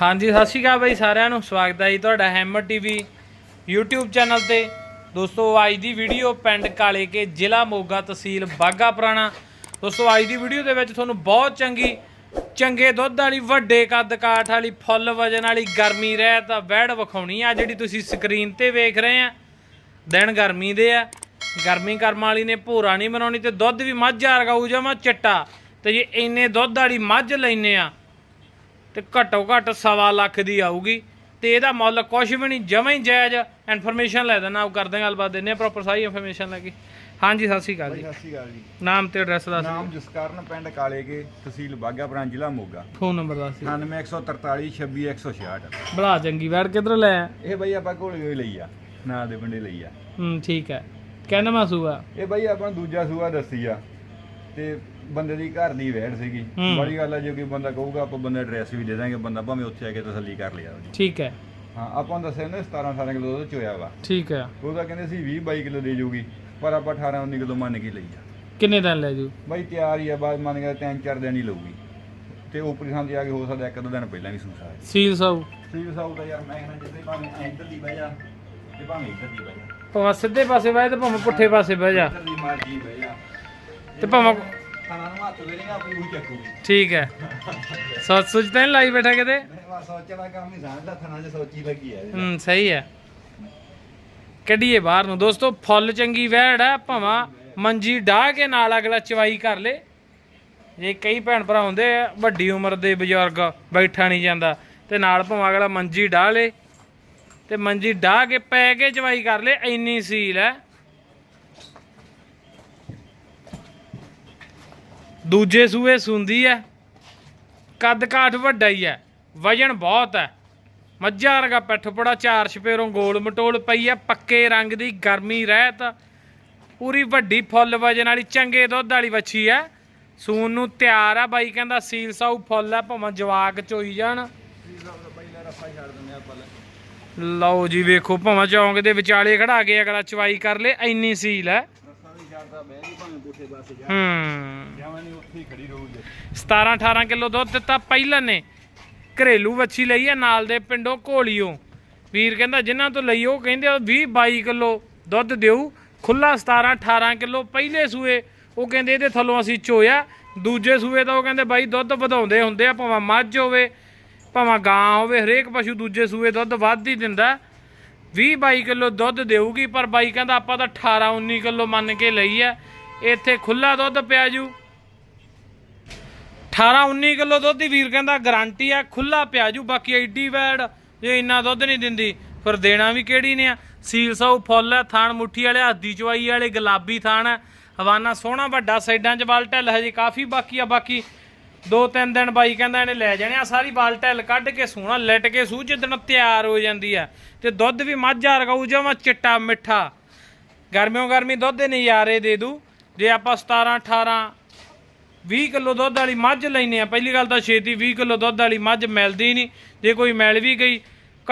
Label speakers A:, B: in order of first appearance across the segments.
A: ਹਾਂਜੀ, ਸਤਿ ਸ਼੍ਰੀ ਅਕਾਲ ਬਾਈ ਸਾਰਿਆਂ ਨੂੰ। ਸਵਾਗਤ ਹੈ ਜੀ ਤੁਹਾਡਾ ਹੈਮਰ ਟੀਵੀ YouTube ਚੈਨਲ ਤੇ। ਦੋਸਤੋ, ਅੱਜ ਦੀ ਵੀਡੀਓ ਪਿੰਡ ਕਾਲੇ ਕੇ ਜ਼ਿਲ੍ਹਾ ਮੋਗਾ ਤਹਿਸੀਲ ਬਾਗਾ ਪੁਰਾਣਾ। ਦੋਸਤੋ, ਅੱਜ ਦੀ ਵੀਡੀਓ ਦੇ ਵਿੱਚ ਤੁਹਾਨੂੰ ਬਹੁਤ ਚੰਗੀ, ਚੰਗੇ ਦੁੱਧ ਵਾਲੀ, ਵੱਡੇ ਕੱਦ ਕਾਠ ਵਾਲੀ, ਫੁੱਲ ਵਜਨ ਵਾਲੀ, ਗਰਮੀ ਰਹਿਤ ਵੈੜ ਵਿਖਾਉਣੀ ਆ, ਜਿਹੜੀ ਤੁਸੀਂ ਸਕਰੀਨ ਤੇ ਵੇਖ ਰਹੇ ਆ। ਦਿਨ ਗਰਮੀ ਦੇ ਆ। ਗਰਮੀ ਕਰਮ ਵਾਲੀ ਨੇ ਭੋਰਾ ਨਹੀਂ ਬਣਾਉਣੀ ਤੇ ਦੁੱਧ ਵੀ ਮੱਝ ਵਰਗਾ ਜਮਾ ਚਿੱਟਾ। ਤੇ ਜੇ ਇੰਨੇ ਦੁੱਧ ਵਾਲੀ ਮੱਝ ਲੈਨੇ ਆ ਤੇ ਘੱਟੋ ਘੱਟ ਸਵਾ ਲੱਖ ਦੀ ਆਊਗੀ। ਤੇ ਇਹਦਾ ਮੁੱਲ ਕੁਝ ਵੀ ਨਹੀਂ ਜਮਾਂ ਹੀ ਜਾਇਜ਼ ਇਨਫੋਰਮੇਸ਼ਨ ਲੈ ਦੇਣਾ। ਉਹ ਕਰਦੇ ਗੱਲਬਾਤ ਆ ਪ੍ਰੋਪਰ ਸਾਰੀ ਇਨਫੋਰਮੇਸ਼ਨ ਲੈ ਕੇ। ਹਾਂਜੀ ਸਤਿ ਸ਼੍ਰੀ ਅਕਾਲ ਜੀ।
B: ਸਤਿ ਸ਼੍ਰੀ ਅਕਾਲ ਜੀ।
A: ਨਾਮ ਤੇ ਐਡਰੈਸ ਦੱਸ ਦਿਓ।
B: ਨਾਮ ਜਸਕਰਨ ਪਿੰਡ ਕਾਲੇਕੇ ਤਹਿਸੀਲ ਬਾਘਾਪੁਰਾਂ ਜ਼ਿਲ੍ਹਾ ਮੋਗਾ।
A: ਫੋਨ ਨੰਬਰ ਦੱਸ ਦਿਓ।
B: 9143 26166
A: ਬੜਾ ਚੰਗੀ ਵੈੜ ਕਿੱਧਰੋਂ ਲੈ ਆਇਆ?
B: ਇਹ ਬਈ ਆਪਾਂ ਘੋਲੀ ਹੋਈ ਲਈ ਆ ਨਾਲ ਦੇ ਬੰਦੇ ਲਈ ਆ।
A: ਹੂੰ ਠੀਕ ਹੈ। ਕਹਿੰਦਾ ਮਾਸੂਆ?
B: ਇਹ ਬਈ ਆਪਾਂ ਦੂਜਾ ਸੂਆ ਦੱਸੀ ਆ। ਤੇ ਬੰਦੇ ਦੀ ਘਰ ਦੀ ਵਹਿੜ ਸੀਗੀ।
A: ਹੂੰ।
B: ਬੜੀ ਗੱਲ ਆ ਜੇ ਕੋਈ ਬੰਦਾ ਕਹੂਗਾ ਆਪਾਂ ਬੰਦੇ ਐਡਰੈਸ ਵੀ ਦੇ ਦਾਂਗੇ ਬੰਦਾ ਭਾਵੇਂ ਉੱਥੇ ਆ ਕੇ ਤਸੱਲੀ ਕਰ ਲਿਆ ਉਹਦੀ
A: ਠੀਕ ਹੈ।
B: ਹਾਂ ਆਪਾਂ ਨੂੰ ਦੱਸਿਆ ਨੇ 17 18 ਕਿਲੋ ਦੁੱਧ ਚੋਇਆ ਵਾ।
A: ਠੀਕ ਹੈ।
B: ਉਹਦਾ ਕਹਿੰਦੇ ਸੀ 20 22 ਕਿਲੋ ਦੇ ਜੂਗੀ ਪਰ ਆਪਾਂ 18 19 ਕਿਲੋ ਮੰਨ ਕੇ ਲਈ ਆ
A: ਕਿੰਨੇ ਦਿਨ ਲੈ ਜੂ?
B: ਬਈ ਤਿਆਰ ਹੀ ਆ ਬਾਅਦ ਮੰਨ ਗਿਆ ਤਿੰਨ ਚਾਰ ਦਿਨ ਹੀ ਲਊਗੀ। ਤੇ ਉਪਰੀ ਤੇ ਆ ਕੇ ਹੋ ਸਕਦਾ ਇੱਕ ਦੋ ਦਿਨ ਪਹਿਲਾਂ ਵੀ ਸੂਸਾ ਹੈ
A: ਸੀਲ ਸੌ
B: ਸੀਲ ਸਾਊ ਦਾ ਯਾਰ ਮੈਂ ਕਹਿੰਦਾ ਜਿੱਦੇ ਭਾਵੇਂ ਇੱਧਰ ਦੀ ਬਹਿ ਜਾ ਤੇ ਭਾਵੇਂ ਇੱਧਰ ਦੀ ਬਹਿ ਜਾ।
A: ਭਾਵੇਂ ਸਿੱਧੇ ਪਾਸੇ ਬਹਿ ਤੇ ਭਾਵੇਂ ਪੁੱਠੇ ਪਾਸੇ ਬਹਿ ਜਾ।
B: ਇੱਧਰ ਦੀ ਮਰਜ਼ੀ ਬਹਿ ਜਾ।
A: ਤੇ ਭਾਵੇਂ
B: ਖਾਣਾ ਨੂੰ ਹੱਥ ਵੇਰੇਗਾ ਆਪਣੀ ਉਹ ਚੱਕੂਗੀ।
A: ਠੀਕ ਹੈ। ਸੋਚ ਸੋਚ ਤਾਂ ਲਾਈ ਬੈਠਾ ਕਿਤੇ?
B: ਮੈਂ ਸੋਚਣਾ ਕੰਮ ਸੋਚੀ ਲੱਗੀ ਹੈ
A: ਹੂੰ ਸਹੀ ਹੈ। ਕੱਢੀਏ ਬਾਹਰ ਨੂੰ। ਦੋਸਤੋ ਫੁੱਲ ਚੰਗੀ ਵਹਿੜ ਹੈ ਭਾਵਾਂ ਮੰਜੀ ਢਾਹ ਕੇ ਨਾਲ ਅਗਲਾ ਚਵਾਈ ਕਰ ਲੇ। ਜੇ ਕਈ ਭੈਣ ਭਰਾ ਹੁੰਦੇ ਆ ਵੱਡੀ ਉਮਰ ਦੇ ਬਜ਼ੁਰਗ ਬੈਠਾ ਨਹੀਂ ਜਾਂਦਾ ਤੇ ਨਾਲ ਭਾਵਾਂ ਅਗਲਾ ਮੰਜੀ ਢਾਹ ਲੇ। ਤੇ ਮੰਜੀ ਢਾਹ ਕੇ ਪੈ ਕੇ ਚਵਾਈ ਕਰ ਲੇ ਇੰਨੀ ਸੀਲ ਹੈ। ਦੂਜੇ ਸੂਏ ਸੁੰਦੀ ਹੈ ਕੱਦ ਕਾਠ ਵੱਡਾ ਹੀ ਹੈ ਵਜਨ ਬਹੁਤ ਹੈ ਮੱਝਾਂ ਵਰਗਾ ਪਿੱਠ ਪੜਾ ਚਾਰ ਛਪੇਰੋਂ ਗੋਲ ਮਟੋਲ ਪਈ ਹੈ ਪੱਕੇ ਰੰਗ ਦੀ ਗਰਮੀ ਰਹਿਤ। ਪੂਰੀ ਵੱਡੀ ਫੁੱਲ ਵਜਨ ਵਾਲੀ, ਚੰਗੇ ਦੁੱਧ ਵਾਲੀ ਵੱਛੀ ਹੈ ਸੂਨ ਨੂੰ ਤਿਆਰ ਆ ਬਾਈ, ਕਹਿੰਦਾ ਸੀਲ ਸਾਊ ਫੁੱਲ ਹੈ ਭਾਵੇਂ ਜਵਾਕ ਚੋਈ ਜਾਣ। ਲਓ ਜੀ, ਵੇਖੋ, ਭਾਵੇਂ ਚੌਂਕ ਦੇ ਵਿਚਾਲੇ ਖੜਾ ਕੇ ਅਗਲਾ ਚਵਾਈ ਕਰ ਲੇ ਇੰਨੀ ਸੀਲ ਹੈ
B: ਰਫਾ ਵੀ ਛੱਡਦਾ ਬਹਿ ਗਈ ਭਾਵੇਂ ਪੁੱਠੇ ਪਾਸੇ ਜਾ
A: ਹੂੰ।
B: ਜਾਵਾਂ ਨਹੀਂ ਉੱਥੇ ਹੀ ਖੜੀ ਰਹੂਗੀ
A: 17 18 ਕਿਲੋ ਦੁੱਧ ਦਿੱਤਾ ਪਹਿਲਾਂ ਨੇ। ਘਰੇਲੂ ਵੱਛੀ ਲਈ ਆ ਨਾਲ ਦੇ ਪਿੰਡੋਂ ਘੋਲੀਓ। ਵੀਰ ਕਹਿੰਦਾ ਜਿਨ੍ਹਾਂ ਤੋਂ ਲਈ ਉਹ ਕਹਿੰਦੇ 20 22 ਕਿਲੋ ਦੁੱਧ ਦਿਓ। ਖੁੱਲਾ 17 18 ਕਿਲੋ ਪਹਿਲੇ ਸੂਏ। ਉਹ ਕਹਿੰਦੇ ਇਹਦੇ ਥੱਲੋਂ ਅਸੀਂ ਚੋਇਆ। ਦੂਜੇ ਸੂਏ ਤਾਂ ਉਹ ਕਹਿੰਦੇ ਬਾਈ ਦੁੱਧ ਵਧਾਉਂਦੇ ਹੁੰਦੇ ਆ, ਭਾਵੇਂ ਮੱਝ ਹੋਵੇ, ਭਾਵੇਂ ਗਾਂ ਹੋਵੇ, ਹਰੇਕ ਪਸ਼ੂ ਦੂਜੇ ਸੂਏ ਦੁੱਧ ਵੱਧ ਹੀ ਦਿੰਦਾ। 20 22 ਕਿਲੋ ਦੁੱਧ ਦੇਊਗੀ, ਪਰ ਬਾਈ ਕਹਿੰਦਾ ਆਪਾਂ ਤਾਂ 18 19 ਕਿਲੋ ਮੰਨ ਕੇ ਲਈ ਆ ਇੱਥੇ ਖੁੱਲਾ ਦੁੱਧ ਪਿਆ ਜੂ। 18 19 ਕਿਲੋ ਦੁੱਧ ਦੀ ਵੀਰ ਕਹਿੰਦਾ ਗਾਰੰਟੀ ਆ ਖੁੱਲਾ ਪਿਆ ਜੂ। ਬਾਕੀ ਐਡੀ ਵੈੜ ਜੇ ਇੰਨਾ ਦੁੱਧ ਨਹੀਂ ਦਿੰਦੀ, ਫਿਰ ਦੇਣਾ ਵੀ ਕਿਹੜੀ ਨੇ ਆ? ਸੀਲ ਸਾਊ ਫੁੱਲ ਹੈ, ਥਾਣ ਮੁੱਠੀ ਵਾਲੇ, ਹੱਦੀ ਚਵਾਈ ਵਾਲੇ, ਗੁਲਾਬੀ ਥਾਣ ਹੈ। ਹਵਾਨਾ ਸੋਹਣਾ ਵੱਡਾ ਸਾਈਡਾਂ 'ਚ ਬਾਲ ਢਿੱਲ ਹਜੇ ਕਾਫੀ ਬਾਕੀ ਆ, ਬਾਕੀ ਦੋ ਤਿੰਨ ਦਿਨ ਬਾਈ ਕਹਿੰਦਾ ਇਹਨੇ ਲੈ ਜਾਣੇ ਆ, ਸਾਰੀ ਬਾਲ ਕੱਢ ਕੇ ਸੋਹਣਾ ਲਿਟ ਕੇ ਸੂਹ ਜਿੱਦਣ ਤਿਆਰ ਹੋ ਜਾਂਦੀ ਆ। ਤੇ ਦੁੱਧ ਵੀ ਮੱਝ ਵਰਗਾ ਜਮਾ ਚਿੱਟਾ ਮਿੱਠਾ। ਗਰਮੀਓ ਗਰਮੀ ਦੁੱਧ ਦੇ ਨਜ਼ਾਰੇ ਦੇ ਦੂ। ਜੇ ਆਪਾਂ 17 18 20 ਕਿਲੋ ਦੁੱਧ ਵਾਲੀ ਮੱਝ ਲੈਨੇ ਆ, ਪਹਿਲੀ ਗੱਲ ਤਾਂ ਛੇਤੀ 20 ਕਿਲੋ ਦੁੱਧ ਵਾਲੀ ਮੱਝ ਮਿਲਦੀ ਨਹੀਂ। ਜੇ ਕੋਈ ਮਿਲ ਵੀ ਗਈ,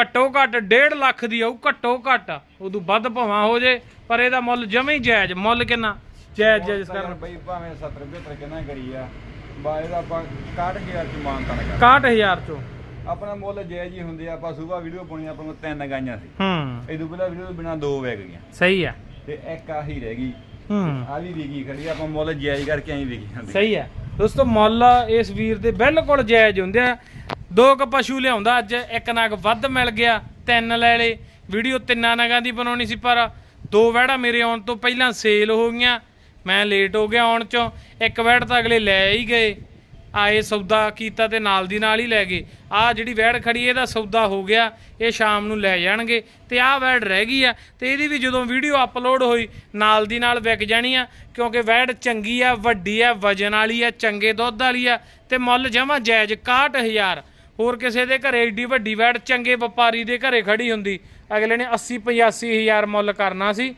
A: ਘੱਟੋ ਘੱਟ 1.5 ਲੱਖ ਦੀ ਆਊ, ਘੱਟੋ ਘੱਟ। ਉਦੋਂ ਵੱਧ ਭਾਵਾਂ ਹੋ ਜੇ, ਪਰ ਇਹਦਾ ਮੁੱਲ ਜਮੇ ਹੀ ਜਾਇਜ਼, ਮੁੱਲ ਕਿੰਨਾ? ਜਾਇਜ਼ ਜਾਇਜ਼ ਕਰਨ।
B: ਬਈ ਭਾਵੇਂ 70 75 ਕਿੰਨਾ ਕਰੀ ਆ ਬਾਏ ਦਾ ਆਪਾਂ 61000 ਚ ਮਾਨਤਾਨ ਕਰ
A: 61000 ਚੋਂ।
B: ਆਪਣਾ ਮੁੱਲ ਜਾਇਜ਼ ਹੀ ਹੁੰਦੇ ਆ ਆਪਾਂ ਸਵੇਰ ਵੀਡੀਓ ਪਾਉਣੀ ਆਪਾਂ ਨੂੰ ਤਿੰਨ ਗਾਈਆਂ ਸੀ।
A: ਹੂੰ।
B: ਇਹ ਤੋਂ ਪਹਿਲਾਂ ਵੀਡੀਓ ਤੋਂ ਬਿਨਾ ਦੋ ਵਗ ਗਈਆਂ।
A: ਸਹੀ ਆ।
B: ਤੇ ਇੱਕ ਆਹੀ ਰਹਿ ਗਈ।
A: ਹੂੰ।
B: ਆ ਵੀ ਵਿਕੀ ਖੜੀ ਆ, ਆਪਾਂ ਮੁੱਲ ਜਾਇਜ਼ ਕਰਕੇ ਐਂ ਵਿਕੀ ਜਾਂਦੇ।
A: ਸਹੀ ਹੈ ਦੋਸਤੋ ਮੁੱਲ ਇਸ ਵੀਰ ਦੇ ਬਿਲਕੁਲ ਜਾਇਜ਼ ਹੁੰਦੇ ਆ। ਦੋ ਕ ਪਸ਼ੂ ਲਿਆਉਂਦਾ ਅੱਜ ਇੱਕ ਨਗ ਵੱਧ ਮਿਲ ਗਿਆ ਤਿੰਨ ਲੈ ਲੇ ਵੀਡੀਓ ਤਿੰਨਾਂ ਨਗਾਂ ਦੀ ਬਣਾਉਣੀ ਸੀ ਪਰ ਦੋ ਵਹਿੜਾ ਮੇਰੇ ਆਉਣ ਤੋਂ ਪਹਿਲਾਂ ਸੇਲ ਹੋ ਗਈਆਂ। ਮੈਂ ਲੇਟ ਹੋ ਗਿਆ ਆਉਣ ਚੋਂ। ਇੱਕ ਵਹਿੜ ਤਾਂ ਅਗਲੇ ਲੈ ਹੀ ਗਏ। ਆਏ ਸੌਦਾ ਕੀਤਾ ਤੇ ਨਾਲ ਦੀ ਨਾਲ ਹੀ ਲੈ ਗਏ। ਆ ਜਿਹੜੀ ਵੈੜ ਖੜੀ, ਇਹਦਾ ਸੌਦਾ ਹੋ ਗਿਆ। ਇਹ ਸ਼ਾਮ ਨੂੰ ਲੈ ਜਾਣਗੇ। ਤੇ ਆਹ ਵੈੜ ਰਹਿ ਗਈ ਆ। ਤੇ ਇਹਦੀ ਵੀ ਜਦੋਂ ਵੀਡੀਓ ਅਪਲੋਡ ਹੋਈ, ਨਾਲ ਦੀ ਨਾਲ ਵਿਕ ਜਾਣੀ ਆ। ਕਿਉਂਕਿ ਵੈੜ ਚੰਗੀ ਆ, ਵੱਡੀ ਆ, ਵਜਨ ਵਾਲੀ ਆ, ਚੰਗੇ ਦੁੱਧ ਵਾਲੀ ਆ। ਤੇ ਮੁੱਲ ਜਮਾ ਜਾਇਜ਼ 61000 ਹੋਰ ਕਿਸੇ ਦੇ ਘਰੇ ਏਡੀ ਵੱਡੀ ਵੈੜ ਚੰਗੇ ਵਪਾਰੀ ਦੇ ਘਰੇ ਖੜੀ ਹੁੰਦੀ। ਅਗਲੇ ਨੇ 80 85000 ਮੁੱਲ ਕਰਨਾ ਸੀ।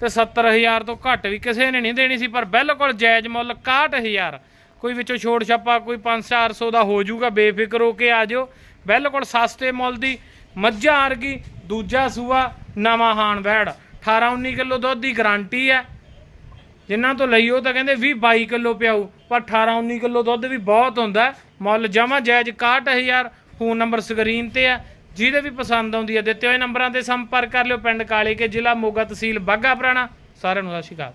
A: ਤੇ 70000 ਤੋਂ ਘੱਟ ਵੀ ਕਿਸੇ ਨੇ ਨਹੀਂ ਦੇਣੀ ਸੀ, ਪਰ ਬਿਲਕੁਲ ਜਾਇਜ਼ ਮੁੱਲ 61000 ਕੋਈ ਵਿੱਚੋਂ ਛੋਟ ਛਾਪਾ, ਕੋਈ 5-400 ਦਾ ਹੋ ਜਾਊਗਾ ਬੇਫਿਕਰ ਹੋ ਕੇ ਆ ਜਾਓ। ਬਿਲਕੁਲ ਸਸਤੇ ਮੁੱਲ ਦੀ, ਮੱਝਾਂ ਆਰਗੀ ਦੂਜਾ ਸੂਆ, ਨਵਾਂ ਹਾਨ ਵੈੜ 18-19 ਕਿਲੋ ਦੁੱਧ ਦੀ ਗਾਰੰਟੀ ਹੈ। ਜਿਨ੍ਹਾਂ ਤੋਂ ਲਈ ਉਹ ਤਾਂ ਕਹਿੰਦੇ 20 22 ਕਿਲੋ ਪਿਆਊ ਪਰ 18 19 ਕਿਲੋ ਦੁੱਧ ਵੀ ਬਹੁਤ ਹੁੰਦਾ। ਮੁੱਲ ਜਮਾ ਜਾਇਜ਼ 61000 ਫੋਨ ਨੰਬਰ ਸਕਰੀਨ ਤੇ ਹੈ। ਜਿਹਦੇ ਵੀ ਪਸੰਦ ਆਉਂਦੀ ਹੈ, ਦਿੱਤੇ ਹੋਏ ਨੰਬਰਾਂ ਤੇ ਸੰਪਰਕ ਕਰ ਲਿਓ ਪਿੰਡ ਕਾਲੇ ਕੇ ਜ਼ਿਲ੍ਹਾ ਮੋਗਾ ਤਹਿਸੀਲ ਬਾਘਾ ਪੁਰਾਣਾ। ਸਾਰਿਆਂ ਨੂੰ ਸਤਿ ਸ਼੍ਰੀ ਅਕਾਲ।